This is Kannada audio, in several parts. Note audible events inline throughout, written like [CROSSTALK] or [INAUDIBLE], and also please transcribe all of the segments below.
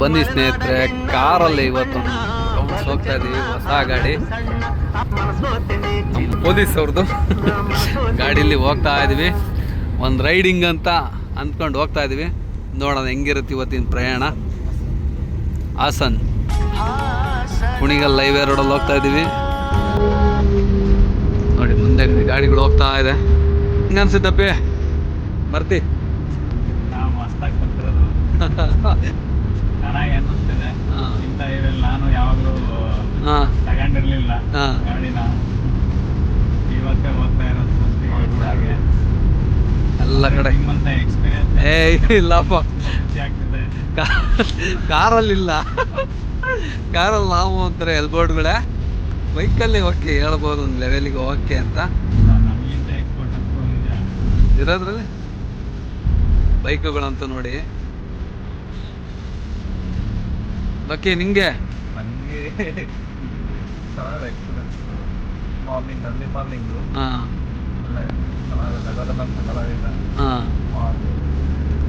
ಬನ್ನಿ ಸ್ನೇಹಿತರೆ ಕಾರಲ್ಲಿ ಇವತ್ತು ಹೋಗ್ತಾ ಇದೀವಿ ಹೊಸ ಗಾಡಿ. ಪೊಲೀಸ್ ಅವ್ರದ್ದು ಗಾಡಿಲಿ ಹೋಗ್ತಾ ಇದೀವಿ. ಒಂದು ರೈಡಿಂಗ್ ಅಂತ ಅಂದ್ಕೊಂಡು ಹೋಗ್ತಾ ಇದೀವಿ. ನೋಡೋಣ ಹೆಂಗಿರುತ್ತೆ ಇವತ್ತಿನ ಪ್ರಯಾಣ. ಹಾಸನ್. ಕುಣಿಗಲ್ ಲೈವೇ ರೋಡಲ್ಲಿ ಹೋಗ್ತಾ ಇದೀವಿ. ನೋಡಿ ಮುಂದೆ ಗಾಡಿಗಳು ಹೋಗ್ತಾ ಇದೆ. ಹಿಂಗೆ ಅನ್ಸುತ್ತಪ್ಪೇ? ಬರ್ತಿ ಚೆನ್ನಾಗಿ ಅನ್ನಿಸ್ತಿದೆ ಇಂತ ಇಂಥ ಇದ್ರಲ್ಲಿ ನಾನು ಯಾವಾಗಲೂ ತಗೊಂಡಿರ್ಲಿಲ್ಲ. ಹಾಂ. ಗಾಡಿನ ಇವತ್ತೇ ಹೋಗ್ತಾ ಇರೋದು ಹಾಗೆ. ಎಲ್ಲ ಕಡೆ. ನಿಮ್ಮಂತ ಎಕ್ಸ್ಪೀರಿಯನ್ಸ್ ಏ ಇಲ್ಲಪ್ಪ ಆಗ್ತಿದೆ? ಕಾರಲ್ಲಿಲ್ಲ. ಕಾರಲ್ಲಿ ನಾವು ಒಂಥರ ಎಲ್ಬೋರ್ಡ್ಗಳೇ. ಬೈಕಲ್ಲಿ ಓಕೆ ಹೇಳ್ಬೋದು ಒಂದು ಲೆವೆಲಿಗೆ ಓಕೆ ಅಂತೂ. ಇರೋದ್ರಲ್ಲಿ? ಬೈಕುಗಳಂತೂ ನೋಡಿ. ಓಕೆ ನಿಂಗೆ? ನನಗೆ ಚೆನ್ನಾಗಿದೆ ಎಕ್ಸ್ಪೀರಿಯನ್ಸ್ ಮಾರ್ನಿಂಗ್ ಅರ್ಲಿ ಮಾರ್ನಿಂಗು ಹಾಂ. ಹಾಂ.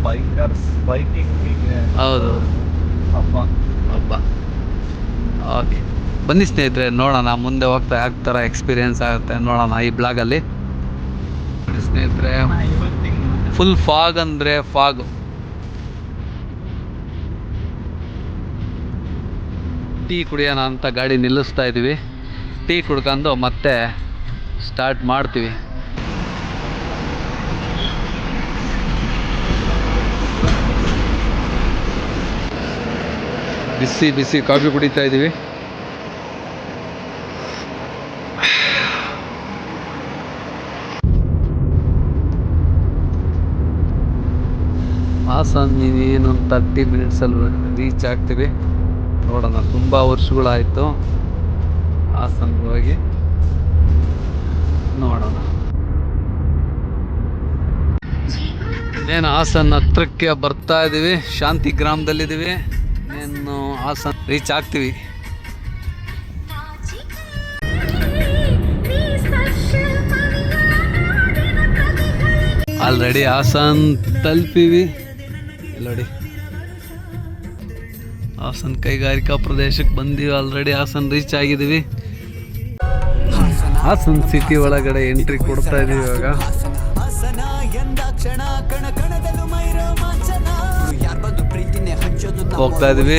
ಬೈಕರ್ಸ್ ಬೈಕಿಂಗಿಗೆ ಹೌದು. ಹಬ್ಬ. ಹಬ್ಬ. ಓಕೆ ಬನ್ನಿ ಸ್ನೇಹಿತರೆ ನೋಡೋಣ. ಮುಂದೆ ಹೋಗ್ತಾ ಯಾವ ಥರ ಎಕ್ಸ್ಪೀರಿಯನ್ಸ್ ಆಗುತ್ತೆ ನೋಡೋಣ ಈ ಬ್ಲಾಗಲ್ಲಿ ಸ್ನೇಹಿತರೆ. ಫುಲ್ ಫಾಗ್ ಅಂದರೆ ಫಾಗು ಟೀ ಕುಡಿಯೋಣ ಅಂತ ಗಾಡಿ ನಿಲ್ಲಿಸ್ತಾ ಇದ್ದೀವಿ. ಟೀ ಕುಡ್ಕೊಂಡು ಮತ್ತೆ ಸ್ಟಾರ್ಟ್ ಮಾಡ್ತೀವಿ. ಬಿಸಿ ಬಿಸಿ ಕಾಫಿ ಕುಡಿತಾ ಇದ್ದೀವಿ. ಹಾಸನ್ ಇನ್ನೇನು ತರ್ಟಿ ಮಿನಿಟ್ಸಲ್ಲಿ ರೀಚ್ ಆಗ್ತೀವಿ. ನೋಡೋಣ. ತುಂಬ ವರ್ಷಗಳಾಯಿತು ಹಾಸನ್ಗೆ ಹೋಗಿ ನೋಡೋಣ. ಇನ್ನೇನು ಹಾಸನ್ ಹತ್ರಕ್ಕೆ ಬರ್ತಾ ಇದ್ದೀವಿ ಶಾಂತಿ ಗ್ರಾಮದಲ್ಲಿದ್ದೀವಿ. ಇನ್ನೇನು ಹಾಸನ್ ರೀಚ್ ಆಗ್ತೀವಿ. ಆಲ್ರೆಡಿ ಹಾಸನ್ ತಲುಪಿವಿ. ಎಲ್ಲೋಡಿ ಹಾಸನ್ ಕೈಗಾರಿಕಾ ಪ್ರದೇಶಕ್ಕೆ ಬಂದೀವಿ ಆಲ್ರೆಡಿ ಹಾಸನ್ ರೀಚ್ ಆಗಿದ್ದೀವಿ ಹಾಸನ್ ಸಿಟಿ ಒಳಗಡೆ ಎಂಟ್ರಿ ಕೊಡ್ತಾ ಇದೀವಿ ಇವಾಗ. ಹೋಗ್ತಾ ಇದೀವಿ.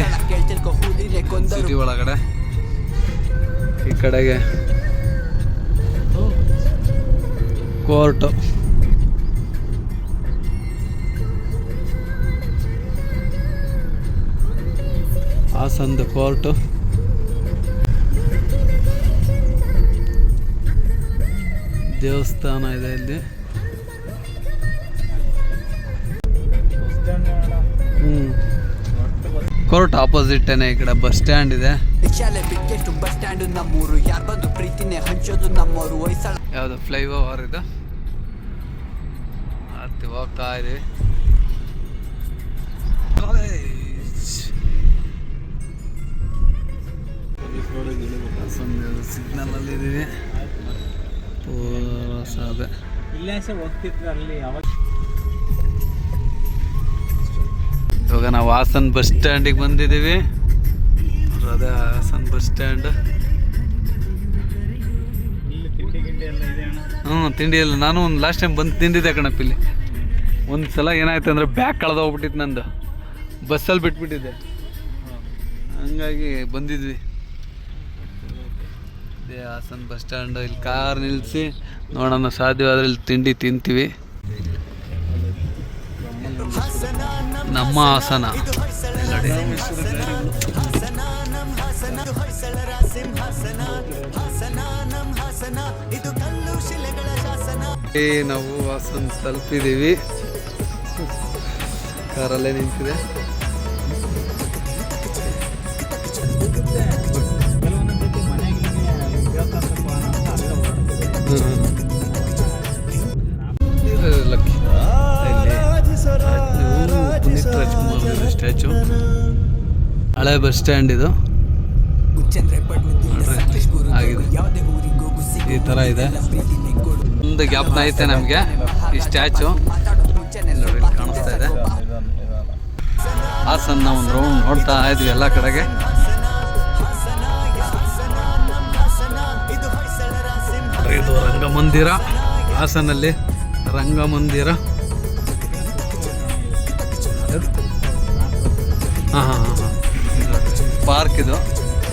ಸಿಟಿ ಒಳಗಡೆ. ಈ ಕಡೆಗೆ. ಕೋರ್ಟು ಹಾಸನ್ದು ಕೋರ್ಟು ದೇವಸ್ಥಾನ ಇದೆ ಇಲ್ಲಿ ಹ್ಮ್. ಕೋರ್ಟ್ ಆಪೋಸಿಟ್ಟೇನೆ ಈ ಕಡೆ ಬಸ್ ಸ್ಟ್ಯಾಂಡ್ ಇದೆ. ಬಸ್ ಸ್ಟ್ಯಾಂಡ್ ನಮ್ಮೂರು. ಯಾರ್ ಬಂದು ಪ್ರೀತಿನೇ ಹಂಚೋದು ನಮ್ಮೂರು. ವಯಸ್ಸಾಳ ಯಾವುದು ಫ್ಲೈ ಓವರ್ ಇದು? ಹತ್ತಿ ಹೋಗ್ತಾ ಇದೀವಿ. ಸಿಗ್ನಲ್ ಅಲ್ಲಿ ಇದೀವಿ ಪೂರಸಭೆ ಇಲ್ಲೇ ಹೋಗ್ತಿದ್ರು ಅಲ್ಲಿ ಇವಾಗ ನಾವು ಹಾಸನ್ ಬಸ್ ಸ್ಟ್ಯಾಂಡಿಗೆ ಬಂದಿದ್ದೀವಿ. ಅದೇ ಹಾಸನ್ ಬಸ್ ಸ್ಟ್ಯಾಂಡ್. ಹ್ಞೂ, ತಿಂಡಿ ಇಲ್ಲ ನಾನು ಒಂದು ಲಾಸ್ಟ್ ಟೈಮ್ ಬಂದು ತಿಂದಿದ್ದೆ ಕಣಪ್ಪ ಇಲ್ಲಿ. ಒಂದು ಸಲ ಏನಾಯ್ತು ಅಂದರೆ ಬ್ಯಾಗ್ ಕಳೆದೋಗ್ಬಿಟ್ಟಿತ್ತು ನಂದು. ಬಸ್ಸಲ್ಲಿ ಬಿಟ್ಬಿಟ್ಟಿದ್ದೆ. ಹಂಗಾಗಿ ಬಂದಿದ್ವಿ. ಇದೇ, ಹಾಸನ್ ಬಸ್ ಸ್ಟ್ಯಾಂಡ್ ಇಲ್ಲಿ ಕಾರ್ ನಿಲ್ಲಿಸಿ ನೋಡೋಣ, ಸಾಧ್ಯವಾದ್ರೆ ಇಲ್ಲಿ ತಿಂಡಿ ತಿಂತೀವಿ. ನಮ್ಮ ಹಾಸನ. ನಾವು ಹಾಸನ್ ತಲುಪಿದ್ದೀವಿ. ಕಾರಲ್ಲೇ ನಿಂತಿದೆ. ಹಳೆ ಬಸ್ ಸ್ಟ್ಯಾಂಡ್ ಇದು. ಆಗಿದೆ. ಈ ತರ ಇದೆ. ಒಂದು ಗ್ಯಾಪ್ನ ಐತೆ ನಮಗೆ. ಈ ಸ್ಟ್ಯಾಚು. ನೋಡಿ ಕಾಣಿಸ್ತಾ ಇದೆ. ಹಾಸನ್ನ ಒಂದು ರೌಂಡ್ ನೋಡ್ತಾ ಇದ್ವಿ ಎಲ್ಲ ಕಡೆಗೆ. ಇದು ರಂಗಮಂದಿರ. ಹಾಸನಲ್ಲಿ ರಂಗಮಂದಿರ. ಹಾಂ ಹಾ ಹಾಂ. ಪಾರ್ಕ್ ಇದು.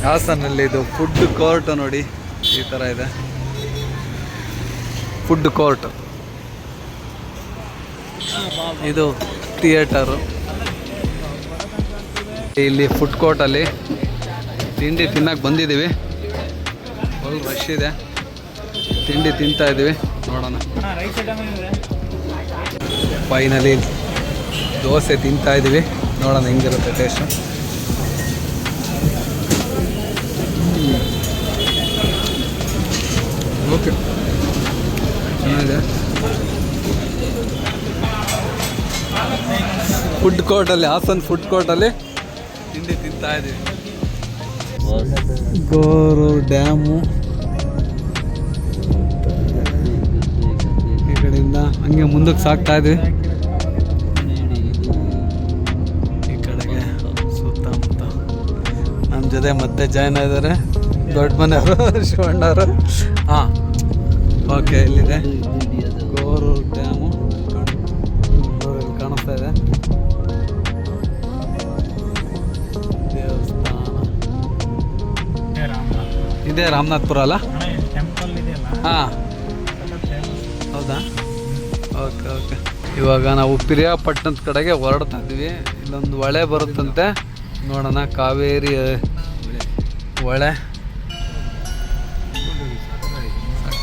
ಹಾಸನಲ್ಲಿ ಇದು ಫುಡ್ ಕೋರ್ಟ್ ನೋಡಿ, ಈ ಥರ ಇದೆ. ಫುಡ್ ಕೋರ್ಟ್ ಇದು ಥಿಯೇಟರು ಇಲ್ಲಿ ಫುಡ್ ಕೋರ್ಟಲ್ಲಿ ತಿಂಡಿ ತಿನ್ನಕ್ಕೆ ಬಂದಿದ್ದೀವಿ. ಫುಲ್ ರಶ್ ಇದೆ. ತಿಂಡಿ ತಿಂತಾ ಇದ್ದೀವಿ. ನೋಡೋಣ. ಫೈನಲಿ ದೋಸೆ ತಿಂತಾ ಇದ್ದೀವಿ. ನೋಡೋಣ ಹೆಂಗಿರುತ್ತೆ ಟೇಸ್ಟು ಓಕೆ. ಚೆನ್ನಾಗಿದೆ ಫುಡ್ ಕೋರ್ಟಲ್ಲಿ ಹಾಸನ್ ಫುಡ್ ಕೋರ್ಟಲ್ಲಿ ತಿಂಡಿ ತಿಂತಾ ಇದ್ದೀವಿ. ಗೋರು ಡ್ಯಾಮು, ಈ ಕಡೆಯಿಂದ ಹಂಗೆ ಮುಂದಕ್ಕೆ ಸಾಕ್ತಾ ಇದ್ವಿ. ಈ ಕಡೆಗೆ ಸುತ್ತಮುತ್ತ ನಮ್ಮ ಜೊತೆ ಮತ್ತೆ ಜಾಯ್ನ್ ಆಗಿದ್ದಾರೆ. ದೊಡ್ಡ ಮನೆಯವರು, ಶಿವಣ್ಣವರು. ಹಾಂ. ಓಕೆ ಇಲ್ಲಿದೆ ಗೋರು ಡ್ಯಾಮು ಗೋರಲ್ಲಿ ಕಾಣಿಸ್ತಾ ಇದೆ. ದೇವಸ್ಥಾನ. ಇದೇ ರಾಮನಾಥ್ಪುರ ಅಲ್ಲ. ಹಾಂ. ಹೌದಾ? Okay okay. ಇವಾಗ ನಾವು ಪಿರಿಯಾಪಟ್ಟಣದ ಕಡೆಗೆ ಹೊರಡ್ತಾ ಇದ್ದೀವಿ. ಇಲ್ಲೊಂದು ಹೊಳೆ ಬರುತ್ತಂತೆ. ನೋಡೋಣ ಕಾವೇರಿ ಹೊಳೆ.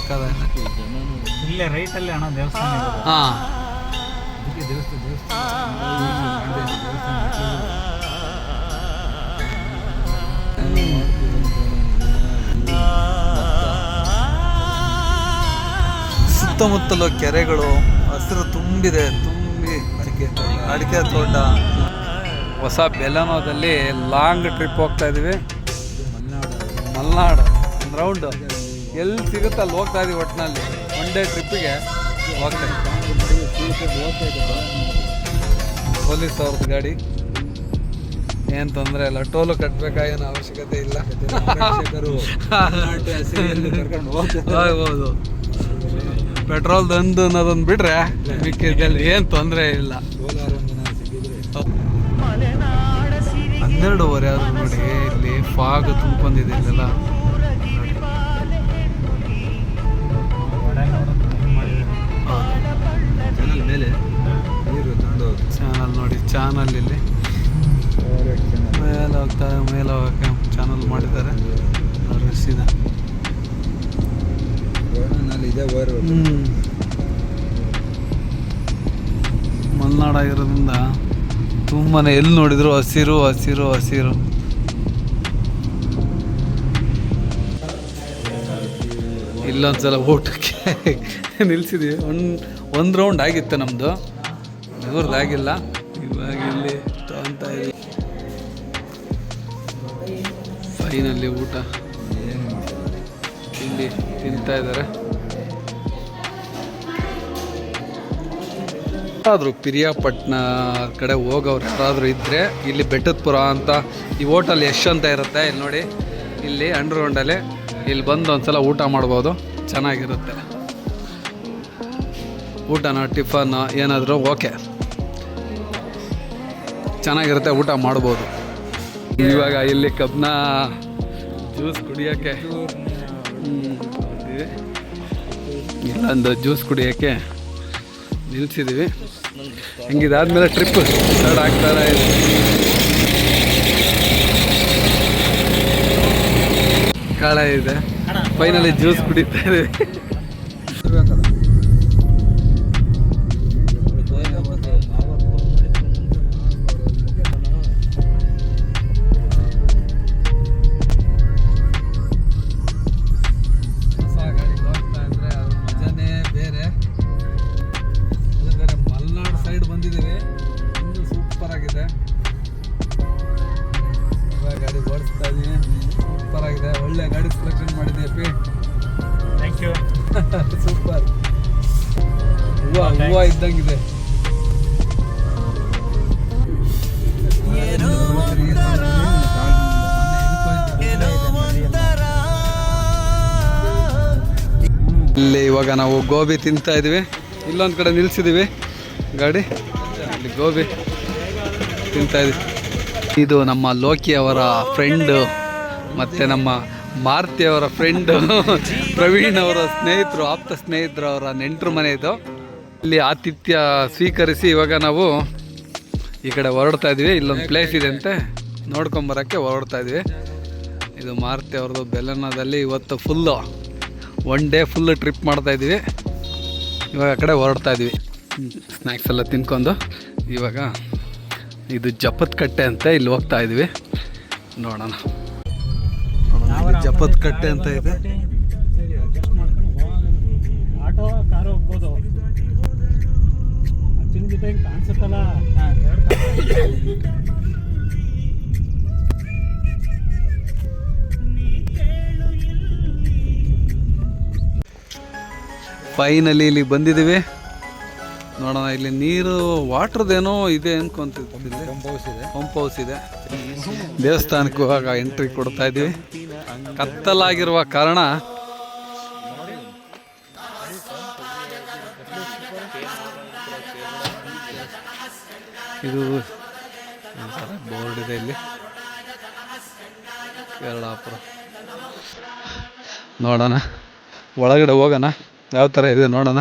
ಸಕ್ಕತ್ತಾಗಿದೆ. ಇಲ್ಲೇ ರೈಟ್ ಅಲ್ಲಿ ಅಣ್ಣ ದೇವಸ್ಥಾನ. ಹಾಂ. ಸುತ್ತಮುತ್ತಲು ಕೆರೆಗಳು ಹಸಿರು ತುಂಬಿದೆ ತುಂಬಿ ಅಡಿಕೆ ಅಡಿಕೆ ತೋಟ. ಹೊಸ ಬೆಲನೋದಲ್ಲಿ ಲಾಂಗ್ ಟ್ರಿಪ್ ಹೋಗ್ತಾ ಇದೀವಿ. ಮಲ್ನಾಡು. ಮಲ್ನಾಡು. ರೌಂಡು. ಎಲ್ಲಿ ಸಿಗುತ್ತೆ ಅಲ್ಲಿ ಹೋಗ್ತಾ ಇದೀವಿ ಒಟ್ಟಿನಲ್ಲಿ ಒನ್ ಡೇ ಟ್ರಿಪ್ಪಿಗೆ ಹೋಗ್ತಾ ಪೊಲೀಸ್ ಅವ್ರದ್ದು ಗಾಡಿ. ಏನು ತೊಂದರೆ ಇಲ್ಲ. ಟೋಲು ಕಟ್ಟಬೇಕಾಗಿನ ಅವಶ್ಯಕತೆ ಇಲ್ಲ. ಹೋಗ್ಬೋದು ಪೆಟ್ರೋಲ್ ತಂದು ಅನ್ನೋದೊಂದು ಬಿಟ್ರೆ ಮಿಕ್ಕಿದಲ್ಲಿ ಏನು ತೊಂದರೆ ಇಲ್ಲ. ಹನ್ನೆರಡುವರೆ ಆದ್ರೂ ನೋಡಿ, ಇಲ್ಲಿ ಫಾಗ್ ತುಂಬ್ಕೊಂಡಿದೆ ಇಲ್ಲೆಲ್ಲ. ಮೇಲೆ ಚಾನಲ್ ನೋಡಿ ಚಾನಲ್ ಇಲ್ಲಿ. ಮೇಲೆ ಹೋಗ್ತಾರೆ ಮೇಲೆ ಹೋಗಕ್ಕೆ ಚಾನಲ್ ಮಾಡಿದ್ದಾರೆ. ನೋಡಿ ಸೀದಾ. ಹ್ಮ್. ಮಲೆನಾಡಾಗಿರೋದ್ರಿಂದ ತುಂಬಾ ಎಲ್ಲಿ ನೋಡಿದ್ರು ಹಸಿರು ಹಸಿರು ಹಸಿರು. ಇಲ್ಲೊಂದ್ಸಲ ಊಟಕ್ಕೆ ನಿಲ್ಸಿದೀವಿ. ಒಂದು ಒಂದು ರೌಂಡ್ ಆಗಿತ್ತು ನಮ್ಮದು ಇವ್ರದ್ದು ಆಗಿಲ್ಲ. ಇವಾಗ ಇಲ್ಲಿ ಇಲ್ಲ ಫೈನಲ್ಲಿ ಊಟ. ಇಲ್ಲಿ ತಿಂತಾ ಇದ್ದಾರೆ. ಯಾರಾದರೂ ಪಿರಿಯಾಪಟ್ಟಣ ಕಡೆ ಹೋಗೋರು ಯಾರಾದರೂ ಇದ್ದರೆ ಇಲ್ಲಿ ಬೆಟ್ಟದಪುರ ಅಂತ ಈ ಹೋಟಲ್ ಯಶ್ ಅಂತ ಇರುತ್ತೆ. ಇಲ್ಲಿ ನೋಡಿ, ಇಲ್ಲಿ ಅಂಡರ್ಗ್ರೌಂಡಲ್ಲಿ ಇಲ್ಲಿ ಬಂದು ಒಂದು ಸಲ ಊಟ ಮಾಡ್ಬೋದು. ಚೆನ್ನಾಗಿರುತ್ತೆ. ಊಟನ ಟಿಫನ್ ಏನಾದರೂ ಓಕೆ. ಚೆನ್ನಾಗಿರುತ್ತೆ ಊಟ ಮಾಡ್ಬೋದು. ಇವಾಗ ಇಲ್ಲಿ ಕಬ್ನ ಜ್ಯೂಸ್ ಕುಡಿಯೋಕ್ಕೆ. ಇಲ್ಲೊಂದು ಜ್ಯೂಸ್ ಕುಡಿಯೋಕ್ಕೆ ನಿಲ್ಸಿದ್ದೀವಿ ಹಿಂಗಿದಾದ್ಮೇಲೆ ಟ್ರಿಪ್ ಸ್ಟಾರ್ಟ್ ಆಗ್ತಾರೆ ಕಾಳ ಇದೆ. ಫೈನಲಿ ಜ್ಯೂಸ್ ಕುಡಿತಾ ಇದ್ದೀವಿ. ಇಲ್ಲಿ ಇವಾಗ ನಾವು ಗೋಬಿ ತಿಂತಾ ಇದ್ದೀವಿ. ಇಲ್ಲೊಂದು ಕಡೆ ನಿಲ್ಸಿದೀವಿ. ಗಾಡಿ. ಇಲ್ಲಿ ಗೋಬಿ ತಿಂತಾ ಇದ್ದೀವಿ. ಇದು ನಮ್ಮ ಲೋಕಿ ಅವರ ಫ್ರೆಂಡು ಮತ್ತು ನಮ್ಮ ಮಾರುತಿ ಅವರ ಫ್ರೆಂಡು ಪ್ರವೀಣ್ ಅವರ ಸ್ನೇಹಿತರು, ಆಪ್ತ ಸ್ನೇಹಿತರು ಅವರ ನೆಂಟರು ಮನೆ ಇದು. ಇಲ್ಲಿ ಆತಿಥ್ಯ ಸ್ವೀಕರಿಸಿ ಇವಾಗ ನಾವು ಈ ಕಡೆ ಹೊರಡ್ತಾ ಇದ್ವಿ ಇಲ್ಲೊಂದು ಪ್ಲೇಸ್ ಇದೆ ಅಂತೆ. ನೋಡ್ಕೊಂಬರೋಕ್ಕೆ ಹೊರಡ್ತಾ ಇದ್ವಿ ಇದು ಮಾರುತಿ ಅವ್ರದ್ದು ಬೆಲ್ಲನದಲ್ಲಿ ಇವತ್ತು full one day full trip ಮಾಡ್ತಾ ಇದ್ದೀವಿ. ಇವಾಗ ಆ ಕಡೆ ಹೊರಡ್ತಾ ಇದ್ವಿ ಸ್ನ್ಯಾಕ್ಸ್ ಎಲ್ಲ ತಿನ್ಕೊಂಡು ಇವಾಗ ಇದು ಜಪತ್ ಕಟ್ಟೆ ಅಂತ ಇಲ್ಲಿ ಹೋಗ್ತಾ ಇದ್ವಿ ನೋಡೋಣ. ಜಪತ್ ಕಟ್ಟೆ ಅಂತ ಇದೆ. ಕಾಣಿಸುತ್ತಲ್ಲ ಫೈನಲಿ ಇಲ್ಲಿ ಬಂದಿದ್ದೀವಿ. ನೋಡೋಣ, ಇಲ್ಲಿ ನೀರು ವಾಟ್ರದೇನೋ ಇದೆ ಅನ್ಕೊಂತಿದ್ದೆ. ಪಂಪ್ ಹೌಸ್ ಇದೆ. ದೇವಸ್ಥಾನಕ್ಕೆ ಇವಾಗ ಎಂಟ್ರಿ ಕೊಡ್ತಾ ಇದ್ದೀವಿ. ಕತ್ತಲಾಗಿರುವ ಕಾರಣ ಇದು ಬೋರ್ಡ್ ಇದೆ ಇಲ್ಲಿ. ಕೇರಳಾಪುರ. ನೋಡೋಣ, ಒಳಗಡೆ ಹೋಗೋಣ. ಯಾವ ಥರ ಇದೆ ನೋಡೋಣ.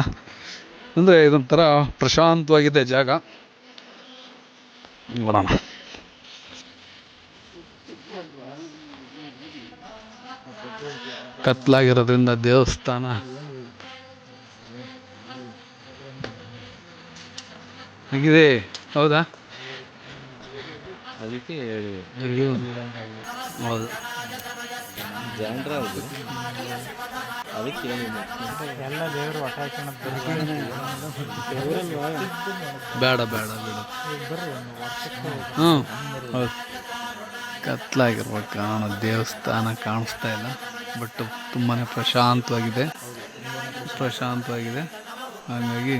ಅಂದರೆ ಇದೊಂಥರ ಪ್ರಶಾಂತವಾಗಿದೆ ಜಾಗ. ನೋಡೋಣ. ಕತ್ಲಾಗಿರೋದ್ರಿಂದ ದೇವಸ್ಥಾನ. ಆಗಿದೆ ಹೌದಾ? ಅದಕ್ಕೆ. ಹೌದು. ಅದಕ್ಕೆ ಎಲ್ಲ ದೇವರು ಬೇಡ ಬೇಡ ಬೇಡ. ಹ್ಞೂ ಕತ್ಲಾಗಿರ್ಬೇಕು ಕಾರಣ ದೇವಸ್ಥಾನ ಕಾಣಿಸ್ತಾ ಇಲ್ಲ ಬಟ್ ತುಂಬಾ ಪ್ರಶಾಂತವಾಗಿದೆ. ಪ್ರಶಾಂತವಾಗಿದೆ. ಹಾಗಾಗಿ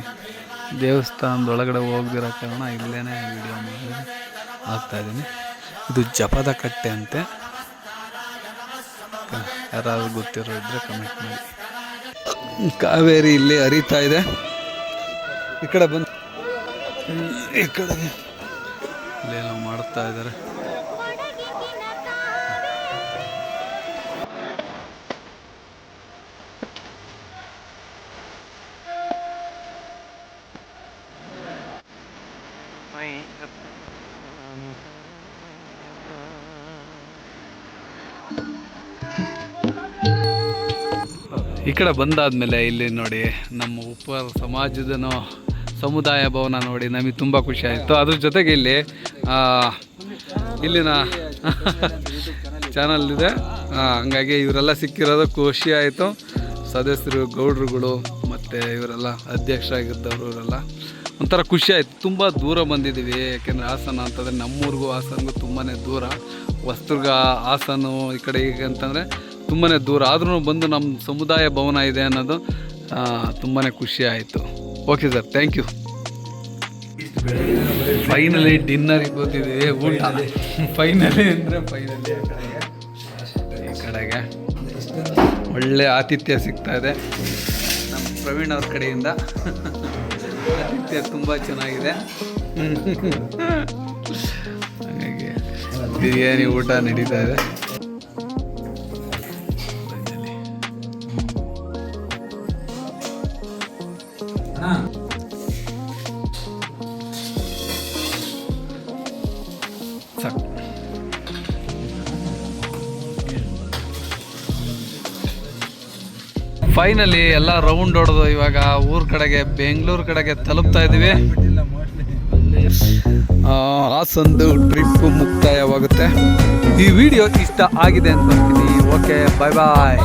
ದೇವಸ್ಥಾನದೊಳಗಡೆ ಹೋಗ್ದಿರೋ ಕಾರಣ ಇಲ್ಲೇ ವಿಡಿಯೋ ಮಾಡಿ ಹಾಕ್ತಾ ಇದ್ದೀನಿ. ಇದು ಜಪದ ಕಟ್ಟೆ ಅಂತೆ. ಯಾರಾದ್ರು ಗೊತ್ತಿರೋ ಇದ್ರೆ ಕಮೆಂಟ್ ಮಾಡಿ. ಕಾವೇರಿ ಇಲ್ಲಿ ಹರಿತಾ ಇದೆ. ಈ ಕಡೆ ಬಂದು ಈ ಕಡೆಗೆ. ಇಲ್ಲೇನೋ ಮಾಡ್ತಾ ಇದ್ದಾರೆ. ಈ ಕಡೆ ಬಂದಾದ್ಮೇಲೆ ಇಲ್ಲಿ ನೋಡಿ ನಮ್ಮ ಉಪ ಸಮಾಜದನೋ ಸಮುದಾಯ ಭವನ ನೋಡಿ ನಮಗೆ ತುಂಬ ಖುಷಿ ಆಯಿತು. ಅದ್ರ ಜೊತೆಗೆ ಇಲ್ಲಿ ಇಲ್ಲಿನ [LAUGHS] ಚಾನಲ್ ಇದೆ. ಹಂಗಾಗಿ ಇವರೆಲ್ಲ ಸಿಕ್ಕಿರೋದು ಖುಷಿ ಆಯಿತು. ಸದಸ್ಯರು, ಗೌಡ್ರುಗಳು ಮತ್ತು ಇವರೆಲ್ಲ ಅಧ್ಯಕ್ಷರಾಗಿದ್ದವರು ಇವರೆಲ್ಲ ಒಂಥರ ಖುಷಿ ಆಯಿತು. ತುಂಬ ದೂರ ಬಂದಿದ್ದೀವಿ. ಯಾಕೆಂದರೆ ಹಾಸನ ಅಂತಂದರೆ ನಮ್ಮೂರಿಗೂ ಹಾಸನಗೂ ತುಂಬಾ ದೂರ. ವಸ್ತುರ್ಗ ಹಾಸನು ಈ ಕಡೆ ಈಗ ಅಂತಂದರೆ ತುಂಬಾ ದೂರ ಆದ್ರೂ ಬಂದು ನಮ್ಮ ಸಮುದಾಯ ಭವನ ಇದೆ ಅನ್ನೋದು ತುಂಬಾ ಖುಷಿ ಆಯಿತು okay sir thank you finally ಡಿನ್ನರಿಗೆ ಕೂತಿದ್ದೀವಿ ಊಟ ಫೈನಲಿ ಅಂದರೆ ಫೈನಲಿ ಈ ಕಡೆಗೆ ಒಳ್ಳೆ ಆತಿಥ್ಯ ಸಿಗ್ತಾ ಇದೆ ನಮ್ಮ ಪ್ರವೀಣ್ ಅವ್ರ ಕಡೆಯಿಂದ ಆತಿಥ್ಯ ತುಂಬ ಚೆನ್ನಾಗಿದೆ ಹಾಗಾಗಿ ಬಿರಿಯಾನಿ ಊಟ ನಡೀತಾ ಇದೆ ಸಾಕು ಫೈನಲಿ ಎಲ್ಲ ರೌಂಡ್ ಹೊಡೆದು ಇವಾಗ ಊರ್ ಕಡೆಗೆ ಬೆಂಗಳೂರು ಕಡೆಗೆ ತಲುಪ್ತಾ ಇದೀವಿ ಆ, ಹಾಸನ್ದು ಟ್ರಿಪ್ ಮುಕ್ತಾಯವಾಗುತ್ತೆ. ಈ ವಿಡಿಯೋ ಇಷ್ಟ ಆಗಿದೆ ಅಂತ ಓಕೆ ಬಾಯ್ ಬಾಯ್